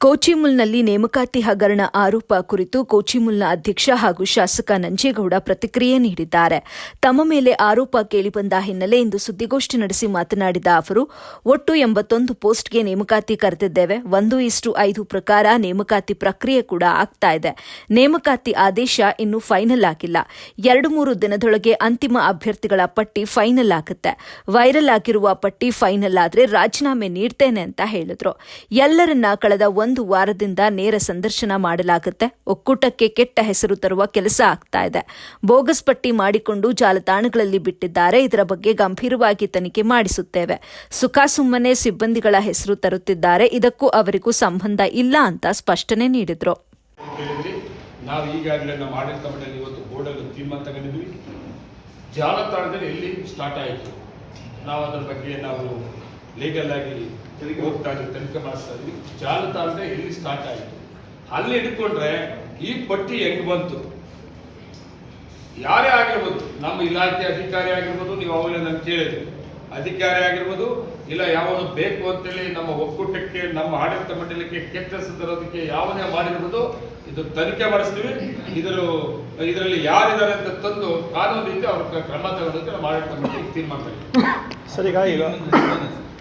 ಕೋಚಿಮುಲ್ನಲ್ಲಿ ನೇಮಕಾತಿ ಹಗರಣ ಆರೋಪ ಕುರಿತು ಕೋಚಿಮುಲ್ನ ಅಧ್ಯಕ್ಷ ಹಾಗೂ ಶಾಸಕ ನಂಜೇಗೌಡ ಪ್ರತಿಕ್ರಿಯೆ ನೀಡಿದ್ದಾರೆ. ತಮ್ಮ ಮೇಲೆ ಆರೋಪ ಕೇಳಿಬಂದ ಹಿನ್ನೆಲೆ ಇಂದು ಸುದ್ದಿಗೋಷ್ಠಿ ನಡೆಸಿ ಮಾತನಾಡಿದ ಅವರು, ಒಟ್ಟು ಎಂಬತ್ತೊಂದು ಪೋಸ್ಟ್ಗೆ ನೇಮಕಾತಿ ಕರೆದಿದ್ದೇವೆ. ಒಂದು ಇಷ್ಟು ಐದು ಪ್ರಕಾರ ನೇಮಕಾತಿ ಪ್ರಕ್ರಿಯೆ ಕೂಡ ಆಗ್ತಾ ಇದೆ. ನೇಮಕಾತಿ ಆದೇಶ ಇನ್ನೂ ಫೈನಲ್ ಆಗಿಲ್ಲ. ಎರಡು ಮೂರು ದಿನದೊಳಗೆ ಅಂತಿಮ ಅಭ್ಯರ್ಥಿಗಳ ಪಟ್ಟಿ ಫೈನಲ್ ಆಗುತ್ತೆ. ವೈರಲ್ ಆಗಿರುವ ಪಟ್ಟಿ ಫೈನಲ್ ಆದರೆ ರಾಜೀನಾಮೆ ನೀಡ್ತೇನೆ ಅಂತ ಹೇಳಿದ್ರು. ಎಲ್ಲರನ್ನ ಕಳೆದ ಒಂದು ವಾರದಿಂದ ನೇರ ಸಂದರ್ಶನ ಮಾಡಲಾಗುತ್ತೆ. ಒಕ್ಕೂಟಕ್ಕೆ ಕೆಟ್ಟ ಹೆಸರು ತರುವ ಕೆಲಸ ಆಗ್ತಾ ಇದೆ. ಬೋಗಸ್ ಪಟ್ಟಿ ಮಾಡಿಕೊಂಡು ಜಾಲತಾಣಗಳಲ್ಲಿ ಬಿಟ್ಟಿದ್ದಾರೆ. ಇದರ ಬಗ್ಗೆ ಗಂಭೀರವಾಗಿ ತನಿಖೆ ಮಾಡಿಸುತ್ತೇವೆ. ಸುಖಾಸುಮ್ಮನೆ ಸಿಬ್ಬಂದಿಗಳ ಹೆಸರು ತರುತ್ತಿದ್ದಾರೆ. ಇದಕ್ಕೂ ಅವರಿಗೂ ಸಂಬಂಧ ಇಲ್ಲ ಅಂತ ಸ್ಪಷ್ಟನೆ ನೀಡಿದ್ರು. ಜಾಲತಾಣದಲ್ಲಿ ಎಲ್ಲಿ ಸ್ಟಾರ್ಟ್ ಆಯಿತು? ನಾವು ಅದರ ಬಗ್ಗೆ ನಾವು ಲೀಗಲ್ ಆಗಿ ಹೋಗ್ತಾ ಇದ್ರು ತನಿಖೆ ಮಾಡಿಸ್ತಾರೆ ಇದ್ವಿ ಇಲ್ಲಿ ಸ್ಟಾರ್ಟ್ ಆಯಿತು? ಅಲ್ಲಿ ಹಿಡ್ಕೊಂಡ್ರೆ ಈ ಪಟ್ಟಿ ಹೆಂಗ್ ಬಂತು? ಯಾರೇ ಆಗಿರ್ಬೋದು, ನಮ್ಮ ಇಲಾಖೆ ಅಧಿಕಾರಿ ಆಗಿರ್ಬೋದು, ನೀವು ಅವಾಗಲೇ ನಾನು ಕೇಳಿದ್ವಿ ಅಧಿಕಾರಿ ಆಗಿರ್ಬೋದು, ಇಲ್ಲ ಯಾವನು ಬೇಕು ಅಂತೇಳಿ ನಮ್ಮ ಒಕ್ಕೂಟಕ್ಕೆ, ನಮ್ಮ ಆಡಳಿತ ಮಂಡಳಿಗೆ ಕೆಟ್ಟ ಹೆಸರು ತರೋದಕ್ಕೆ ಯಾವನೇ ಮಾಡಿರ್ಬೋದು, ಇದು ತನಿಖೆ ಮಾಡಿಸ್ತೀವಿ. ಇದರ, ಇದರಲ್ಲಿ ಯಾರಿದ್ದಾರೆ ಅಂತ ತಂದು ಕಾನೂನು ರೀತಿ ಅವ್ರ ಕ್ರಮ ನಮ್ಮ ಆಡಳಿತ ಮಂಡಳಿ ತೀರ್ಮಾನ ಸರಿ, ಈಗ